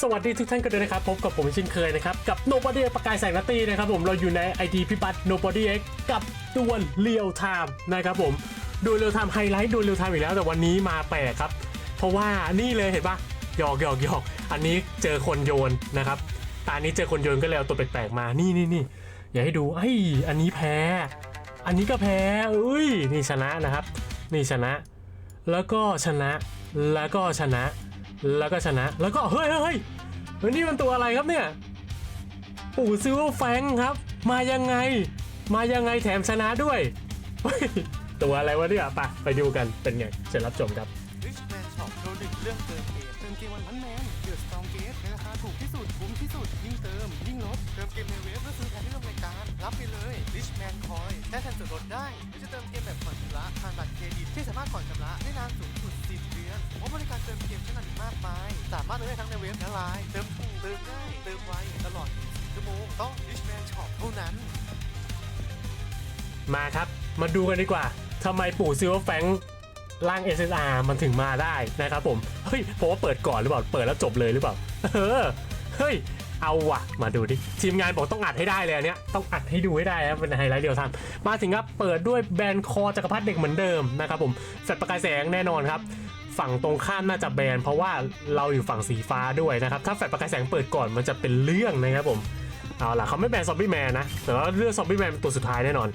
สวัสดีทุกท่านกันด้วยนะครับ พบกับผมเช่นเคยนะครับ กับ Nobody ประกายแสงนัตตีนะครับผมเราอยู่ใน ID พิบัติ Nobody X กับดวลเรียวไทม์นะครับผมดวลเรียวไทม์ไฮไลท์ดวลเรียวไทม์อีกแล้วแต่วันนี้มาแปลกครับ เพราะว่านี่เลยเห็นปะหยอกหยอกหยอกอันนี้เจอคนโยนนะครับตานี้เจอคนโยนก็เลยเอาตัวแปลกๆมานี่นี่นี่อย่าให้ดูไอ้อันนี้แพ้ อันนี้ก็แพ้อุ้ยนี่ชนะนะครับ นี่ชนะ แล้วก็ชนะแล้วก็ชนะ แล้วก็ชนะแล้วก็เฮ้ยเฮ้ยเฮ้ยนี่มันตัวอะไรครับเนี่ยปู่ซิลเวอร์แฟงครับ มายังไง มายังไงแถมชนะด้วย ตัวอะไรวะเนี่ยไปไปดูกันเป็นไงเชิญรับชมครับ Rich Man Shop โดนหนึ่งเรื่องเติมเกมเติมเกมวันพันแมนเดือดสตองเกตในราคาถูกที่สุดคุ้มที่สุด ยิ่งเติม ยิ่งลดเติมเกมในเว็บแล้วซื้อแทนที่ร่วมรายการ รับไปเลย Rich Man Coin ได้แทนส่วนลดได้หรือจะเติมเกมแบบผ่อนชำระผ่านบัตรเครดิตที่สามารถผ่อนชำระได้นานสูงากมาย สามารถเติมได้ทั้งในเว็บและไลน์เติมถูกเติมง่ายเติมไวตลอด24ชั่วโมงต้อง Rich Man Shop เท่านั้น มาครับ มาดูกันดีกว่าทำไมปู่ซิลเวอร์แฟงร่าง SSR มันถึงมาได้นะครับผม เฮ้ยผมว่าเปิดก่อนหรือเปล่า เปิดแล้วจบเลยหรือเปล่า เออ เฮ้ย เอาวะมาดูดิ ทีมงานบอกต้องอัดให้ได้เลยอันเนี้ย ต้องอัดให้ดูให้ได้นะเป็นไฮไลท์เดียวทำมาถึงครับ เปิดด้วยแบนคอจักรพรรดิเด็กเหมือนเดิมนะครับผมแฟลชประกายแสงแน่นอนครับ ฝั่งตรงข้ามน่าจะแบนเพราะว่าเราอยู่ฝั่งสีฟ้าด้วยนะครับ ถ้าแฟลชประกายแสงเปิดก่อนมันจะเป็นเรื่องนะครับผม เอาล่ะเขาไม่แบนซอมบี้แมนนะ แต่ว่าเรื่องซอมบี้แมนเป็นตัวสุดท้ายแน่นอน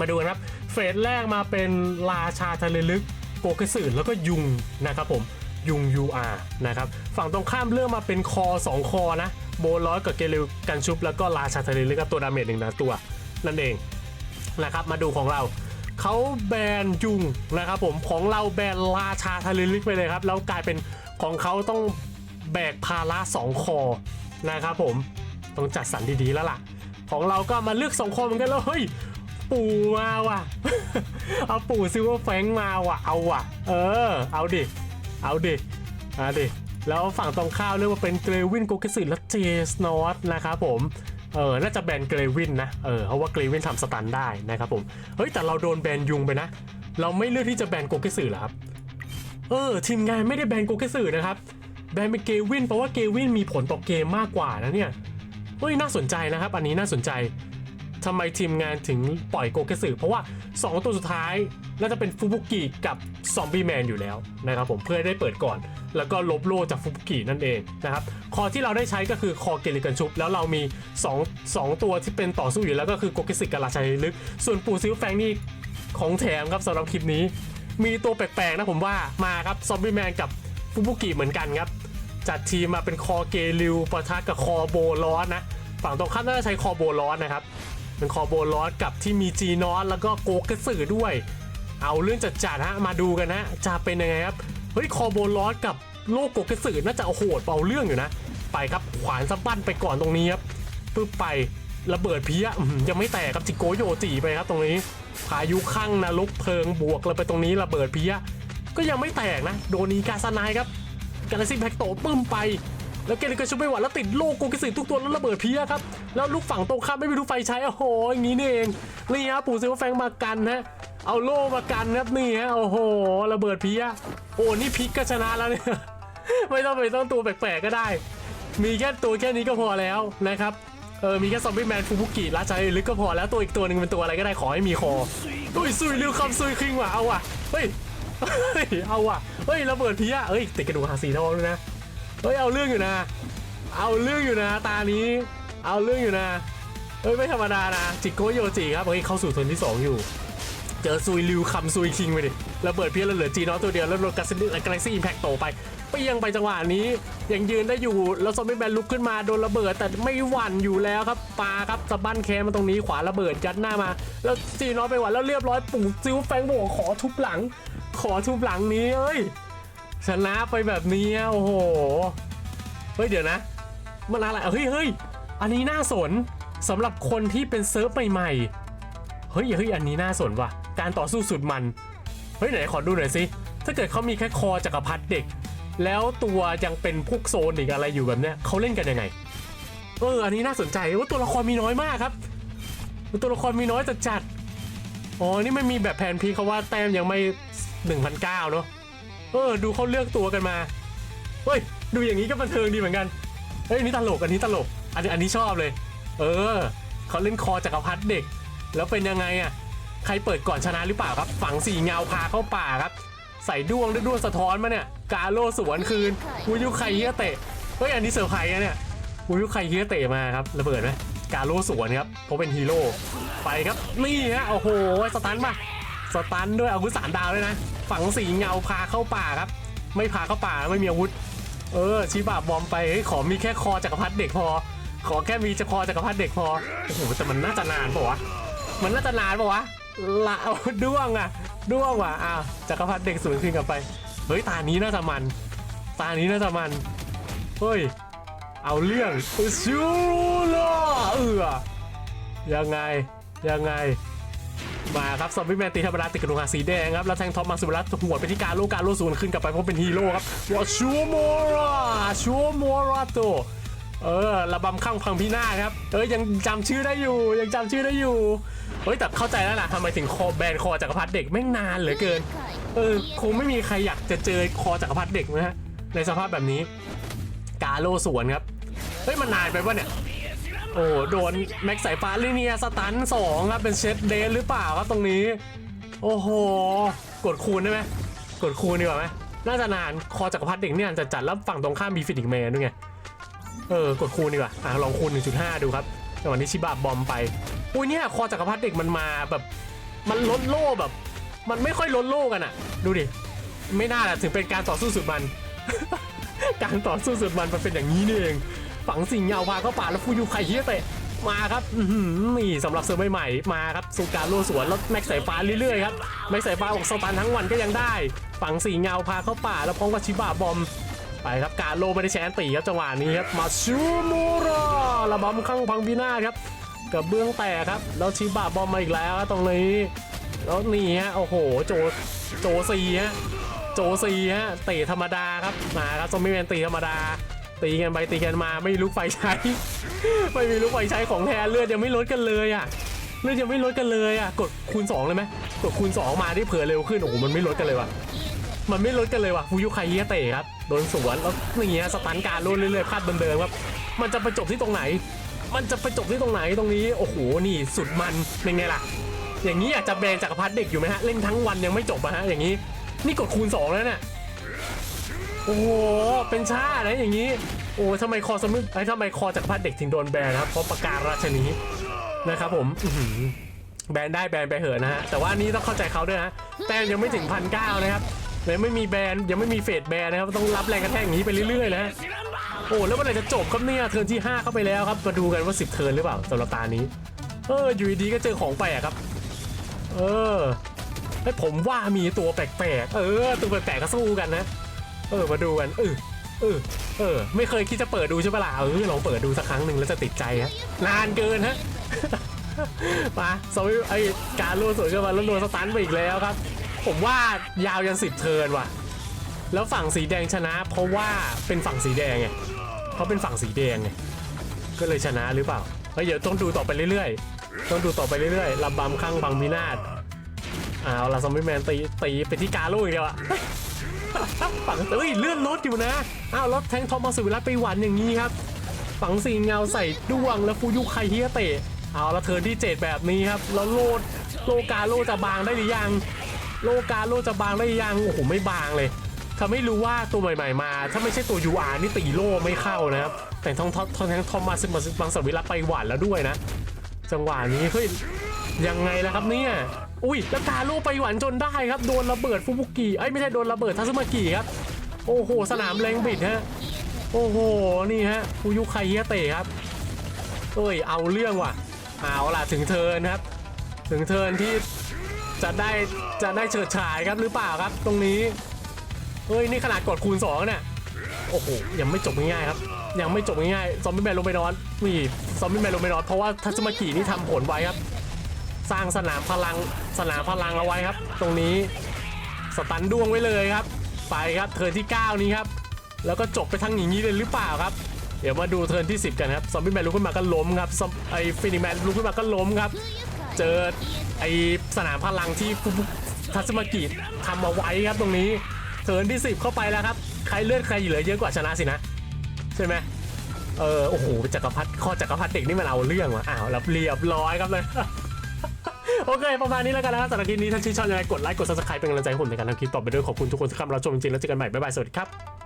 มาดูกันครับ เฟสแรกมาเป็นราชาทะเลลึกโกเกสึแล้วก็ยุงนะครับผมยุง UR นะครับ ฝั่งตรงข้ามเลือกมาเป็นคอ 2 คอนะ โบร้อยกับเกลิวกันชุบ แล้วก็ราชาทะเลลึกกับตัวดาเมจหนึ่งนะตัว นั่นเองนะครับมาดูของเรา เขาแบนยุงนะครับผมของเราแบนราชาทะเลลึกไปเลยครับ แล้วกลายเป็นของเขาต้องแบกภาระ2คอนะครับผมต้องจัดสรรดีๆแล้วล่ะ ของเราก็มาเลือกสองคนเหมือนกันแล้วเฮ้ยปู่มาว่ะ เอาปู่ซิลเวอร์แฟงมาว่ะ เอาว่ะ เออ เอาดิ เอาดิเอาดิ แล้วฝั่งตรงข้ามเรียกว่าเป็นเกรวินโกเกสึและเจสนอตนะครับผม เออ น่าจะแบนเกรวินนะ เออ เพราะว่าเกรวินทำสตันได้นะครับผม เฮ้ย แต่เราโดนแบนยุงไปนะ เราไม่เลือกที่จะแบนโกเกสึเหรอครับ เออ ทีมงานไม่ได้แบนโกเกสือนะครับ แบนเป็นเกวินเพราะว่าเกวินมีผลต่อเกมมากกว่านะเนี่ย เฮ้ย น่าสนใจนะครับ อันนี้น่าสนใจ ทำไมทีมงานถึงปล่อยโกเกสึเพราะว่า 2 ตัวสุดท้ายน่าจะเป็นฟูบุกิกับซอมบี้แมนอยู่แล้วนะครับผมเพื่อได้เปิดก่อน แล้วก็ลบโล่จากฟูบุกินั่นเองนะครับคอที่เราได้ใช้ก็คือคอเกลิกันชุบ แล้วเรามี 2 2 ตัวที่เป็นต่อสู้อยู่แล้วก็คือโกเกสึกับราชัยลึก ส่วนปูซิลแฟงนี่ของแถมครับสำหรับคลิปนี้ มีตัวแปลกๆนะผมว่ามาครับซอมบี้แมนกับฟูบุกิเหมือนกันครับจัดทีมมาเป็นคอเกลิวปะทะกับคอโบลอสนะฝั่งตรงข้ามน่าจะใช้คอโบลอสนะครับ เป็นคอโบลอสกับที่มีจีนอสแล้วก็โกกระสือด้วย เอาเรื่องจัดจัดๆฮะมาดูกันนะจะเป็นยังไงครับเฮ้ยคอโบลอสกับโลกโกกระสือน่าจะเอโหดเปล่าเรื่องอยู่นะ ไปครับขวานสะบั้นไปก่อนตรงนี้ครับปึ๊บไประเบิดเพี้ยยังไม่แตกครับจิโกโยจีไปครับตรงนี้พายุข้างนรกเพลิงบวกเลยไปตรงนี้ระเบิดเพี้ยก็ยังไม่แตกนะ โดนีกาซานายครับกาลซี่แพ็กโตปึ้มไป แล้วเกลิกชุบไม่ไหวแล้วติดโลกโกกิสึทุกตัวแล้วระเบิดเพี้ยครับแล้วลูกฝั่งตรงข้ามไม่มีลูกไฟใช้โอ้โหอย่างนี้นี่เองนี่ฮะปู่ซิลเวอร์แฟงมากันฮะเอาโล่มากันครับนี่ฮะโอ้โหระเบิดเพี้ยโอ้นี่พิกก็ชนะแล้วเนี่ยไม่ต้องไปต้องตัวแปลกๆก็ได้ มีแค่ตัวแค่นี้ก็พอแล้วนะครับเออมีแค่ซอมบี้แมนฟูบุกิราชาลึกก็พอแล้วตัวอีกตัวหนึ่งเป็นตัวอะไรก็ได้ขอให้มีคออุ้ยซุยเร็วคำซุยคิงว่ะเอาว่ะเฮ้ยเอาว่ะเฮ้ยระเบิดเพี้ยเอ้ยติดกระดูกหาสีทองด้วยนะ เฮ้ยเอาเรื่องอยู่นะ เอาเรื่องอยู่นะ ตานี้ เอาเรื่องอยู่นะ เฮ้ยไม่ธรรมดานะ จิโกโยจิครับเฮ้ยเข้าสู่ทันที่ 2 อยู่ เจอซุยริวคำซุยคิงไปดิระเบิดเพี้ยนแล้วเหลือจีนอตัวเดียว แล้วโดนกาซิกาแล็กซี่อิมแพคโตไปเปี้ยงไปจังหวะนี้ ยังยืนได้อยู่ แล้วซอมบี้แมนลุกขึ้นมาโดนระเบิดแต่ไม่หวั่นอยู่แล้วครับปาครับสะบั้นแคมมาตรงนี้ขวาระเบิดยัดหน้ามา แล้วจีนอไปหวั่นแล้วเรียบร้อยปู่ซิวแฟงโบกขอทุบหลัง ขอทุบหลังนี้เอ้ย ชนะไปแบบนี้โอ้โห เฮ้ยเดี๋ยวนะ มันอะไรเฮ้ยเฮ้ยอันนี้น่าสนสำหรับคนที่เป็นเซิร์ฟใหม่ๆ เฮ้ยเฮ้ยอันนี้น่าสนว่ะ การต่อสู้สุดมัน เฮ้ยไหนขอดูหน่อยสิ ถ้าเกิดเขามีแค่คอจักรพรรดิเด็ก แล้วตัวยังเป็นพวกโซนอีกอะไรอยู่แบบเนี้ยเขาเล่นกันยังไง เออ อันนี้น่าสนใจว่าตัวละครมีน้อยมากครับ ตัวละครมีน้อยจัดจัด อ๋อ นี่ไม่มีแบบแผนพีเขาว่าแต้มยังไม่1,009เนาะ เออดูเขาเลือกตัวกันมาเฮ้ยดูอย่างนี้ก็บันเทิงดีเหมือนกันเฮ้ยอันนี้ตลกอันนี้ตลกอันนี้อันนี้ชอบเลย เออเขาเล่นคอจักรพรรดิเด็ก แล้วเป็นยังไงอะใครเปิดก่อนชนะหรือเปล่าครับ ฝังสีเงาพาเข้าป่าครับ ใส่ด้วงด้วยด้วงสะท้อนมาเนี่ย กาโลสวนคืนวูยุไคเฮียเตะเฮ้ยอันนี้เซอร์ไพรส์นะเนี่ยวูยุไคเฮียเตะมาครับระเบิดไหมกาโลสวนครับเพราะเป็นฮีโร่ไปครับนี่ฮะโอ้โหสตันมาสตันด้วยอาวุธสามดาวด้วยนะ ฝังสีเงาพาเข้าป่าครับ ไม่พาเข้าป่าไม่มีอาวุธ เออชิบะบอมไปเฮ้ยขอมีแค่คอจักรพรรดิเด็กพอ ขอแค่มีจะคอจักรพรรดิเด็กพอโอ้โหแต่มันน่าจะนานปะวะมันน่าจะนานปะวะละอาด้วงอะด้วงว่ะอ้าวจักรพรรดิเด็กสูงขึ้นกลับไปเฮ้ยตานี้น่าจะมันตานี้น่าจะมันเฮ้ยเอาเรื่องชูล่อเออยังไงยังไง มาครับซอมบี้แมนตีธรรมดาติดกระดูกหางสีแดงครับ แล้วแทงท็อปมาสุบรัตหัวไปที่การโลการโลศูนย์ขึ้นกลับไปเพราะเป็นฮีโร่ครับวอชูโมราชูโมราโตเออระบำข้างพังพินาศครับ เอ้ยยังจำชื่อได้อยู่ ยังจำชื่อได้อยู่ เฮ้ยแต่เข้าใจแล้วล่ะทำไมถึงคอแบนคอจักรพรรดิเด็กแม่งนานเหลือเกิน เออคงไม่มีใครอยากจะเจอคอจักรพรรดิเด็กนะฮะในสภาพแบบนี้ กาโลสวนครับ เฮ้ยมันนานไปปะเนี่ย โอ้โดนแม็กสายฟ้าลิเนียสตันสองครับเป็นเชดเดนหรือเปล่าครับตรงนี้ โอ้โห กดคูณได้ไหมกดคูณดีกว่าไหมน่าจะนานคอจักรพรรดิเด็กเนี่ยจะจัดแล้วฝั่งตรงข้ามมีฟินิกแมนด้วยไงเออกดคูณดีกว่าอะลองคูณ 1.5 ดูครับจังหวะนี้ชิบะบอมไปอุ้ยเนี่ยคอจักรพรรดิเด็กมันมาแบบมันลดโล่แบบ มันไม่ค่อยลดโล่กันอะดูดิไม่น่าละถึงเป็นการต่อสู้สุดมัน การต่อสู้สุดมันมันเป็นอย่างนี้นี่เอง ฝังสิงเงาพาเข้าป่าแล้วฟูยูไคเฮียเตะมาครับนี่สำหรับเซอร์ใหม่ๆมาครับสุการโลสวนแล้วแม็กสายฟ้าเรื่อยๆครับแม็กสายฟ้าบอกสตันทั้งวันก็ยังได้ ฝังสีเงาพาเข้าป่าแล้วพร้อมกับชิบะบอมไปครับการโลไม่ได้แชนตีครับจังหวะนี้ครับมาชูมูระระบำข้างพังพินาครับกับเบื้องแตกครับ แล้วชิบะบอมมาอีกแล้วตรงนี้แล้วนี่ฮะโอ้โหโจโจซีฮะโจซีฮะเตะธรรมดาครับมาครับซอมบี้แมนตีธรรมดา ตีกันไปตีกันมาไม่มีลูกไฟใช้ ไม่มีลูกไฟใช้ของแท้เลือดยังไม่ลดกันเลยอะเลือดยังไม่ลดกันเลยอะกดคูณ2เลยไหมกดคูณ 2 มาที่เผื่อเร็วขึ้นโอ้โหมันไม่ลดกันเลยว่ะมันไม่ลดกันเลยว่ะฟูยุไคเฮียเตะครับโดนสวนแล้วนี่ฮะสตันการโลดเรื่อยๆพลาดเดิมๆครับมันจะไปจบที่ตรงไหน มันจะไปจบที่ตรงไหนตรงนี้โอ้โหนี่สุดมันเป็นไงล่ะ อย่างนี้อากจะแบนจักรพรรดิเด็กอยู่ไหมฮะเล่นทั้งวันยังไม่จบอะฮะอย่างนี้ นี่กดคูณ2แล้วเนี่ย โอ้โห เป็นชาตินะอย่างนี้ โอ้ทำไมคอสมึกไอ้ทำไมคอจักพรรดิเด็กถึงโดนแบนนะครับ เพราะประการราชนีนะครับผมแบนได้แบนไปเหอะนะฮะ แต่ว่านี่ต้องเข้าใจเขาด้วยนะ แต้มยังไม่ถึงพันเก้านะครับยังไม่มีแบนยังไม่มีเฟดแบนนะครับ ต้องรับแรงกระแทกอย่างนี้ไปเรื่อยๆนะโอ้แล้วเมื่อไหร่จะจบครับเนี่ยเทิร์นที่ 5 เข้าไปแล้วครับ มาดูกันว่า 10 เทิร์นหรือเปล่าสำหรับตานี้ เอออยู่ดีๆก็เจอของแปลกครับ เออไอ้ผมว่ามีตัวแปลกๆ เออ ตัวแปลกๆก็สู้กันนะ เออมาดูกันเออเออเออ ไม่เคยคิดจะเปิดดูใช่ปะล่ะเออลองเปิดดูสักครั้งหนึ่งแล้วจะติดใจฮะนานเกินฮะมาสวิไอการรัวสวยกันมาแล้วรัวสตันไปอีกแล้วครับ ผมว่ายาวยันสิบเทินว่ะ แล้วฝั่งสีแดงชนะ เพราะว่าเป็นฝั่งสีแดงไงเขาเป็นฝั่งสีแดงไงก็เลยชนะหรือเปล่าเฮ้ยเดี๋ยวต้องดูต่อไปเรื่อยๆ ต้องดูต่อไปเรื่อยๆลำบำข้างบังมินาศเอาละซอมบี้แมนตีตีไปที่กาโล่อีกแล้วอะ ฝังเอ้ยเลื่อนรถอยู่นะอ้าวรถแทงทอมมาสุวิรัตไปหวันอย่างนี้ครับ ฝังสีเงาใส่ด้วงแล้วฟูยุไคเฮียเตะเอาละเทินที่ 7 แบบนี้ครับแล้วโลดโลกาโลจะบางได้หรือยัง โลกาโลจะบางได้หรือยังโอ้โหไม่บางเลยทำให้รู้ว่าตัวใหม่ ๆ มา ถ้าไม่ใช่ตัว UR นี่ตีโลไม่เข้านะครับ แต่ทองทอทองแทงทอมมาสมาบังสวิรัตไปหวันแล้วด้วยนะ จังหวะนี้เฮ้ย ยังไงล่ะครับเนี่ย อุ้ยแล้วกาโลไปหวันจนได้ครับ โดนระเบิดฟุบุกิไอ้ยไม่ใช่โดนระเบิดทัซึมากิครับ โอ้โห สนามแรงบิดฮะ โอ้โห นี่ฮะฟูยุไคเฮียเตะครับ เอ้ย เอาเรื่องว่ะ เอาล่ะถึงเทินครับ ถึงเทินที่จะได้จะได้เฉิดฉายครับหรือเปล่าครับ ตรงนี้ เฮ้ย นี่ขนาดกดคูณ2เนี่ย โอ้โห ยังไม่จบง่ายครับ ยังไม่จบง่ายๆ ซอมบี้แมนลงไปนอน นี่ ซอมบี้แมนลงไปนอน เพราะว่าทัศมากินี่ทำผลไว้ครับ สร้างสนามพลังสนามพลังเอาไว้ครับ ตรงนี้สตันดวงไว้เลยครับ ไปครับเทิร์นที่ 9 นี้ครับ แล้วก็จบไปทั้งอย่างนี้เลยหรือเปล่าครับ เดี๋ยวมาดูเทิร์นที่ 10 กันครับ ซอมบี้แมนลุกขึ้นมาก็ล้มครับไอฟินิแมนลุกขึ้นมาก็ล้มครับ เจอไอสนามพลังที่ทัศมากิทำเอาไว้ครับตรงนี้ เทิร์นที่ 10 เข้าไปแล้วครับ ใครเลือดใครเหลือเยอะกว่าชนะสินะ ใช่ไหมเออโอ้โหจักรพรรดิข้อจักรพรรดิเด็กนี่มันเอาเรื่องว่ะอ้าวแล้วเรียบร้อยครับเลย โอเค ประมาณนี้แล้วกันนะครับสำหรับคลิปนี้ถ้าชื่นชอบอย่าลืมกดไลค์กด subscribe เป็นกำลังใจให้ผมในการทำคลิปต่อไปด้วยขอบคุณทุกคนที่เข้ามารับชมจริงๆแล้วเจอกันใหม่บ๊ายบายสวัสดีครับ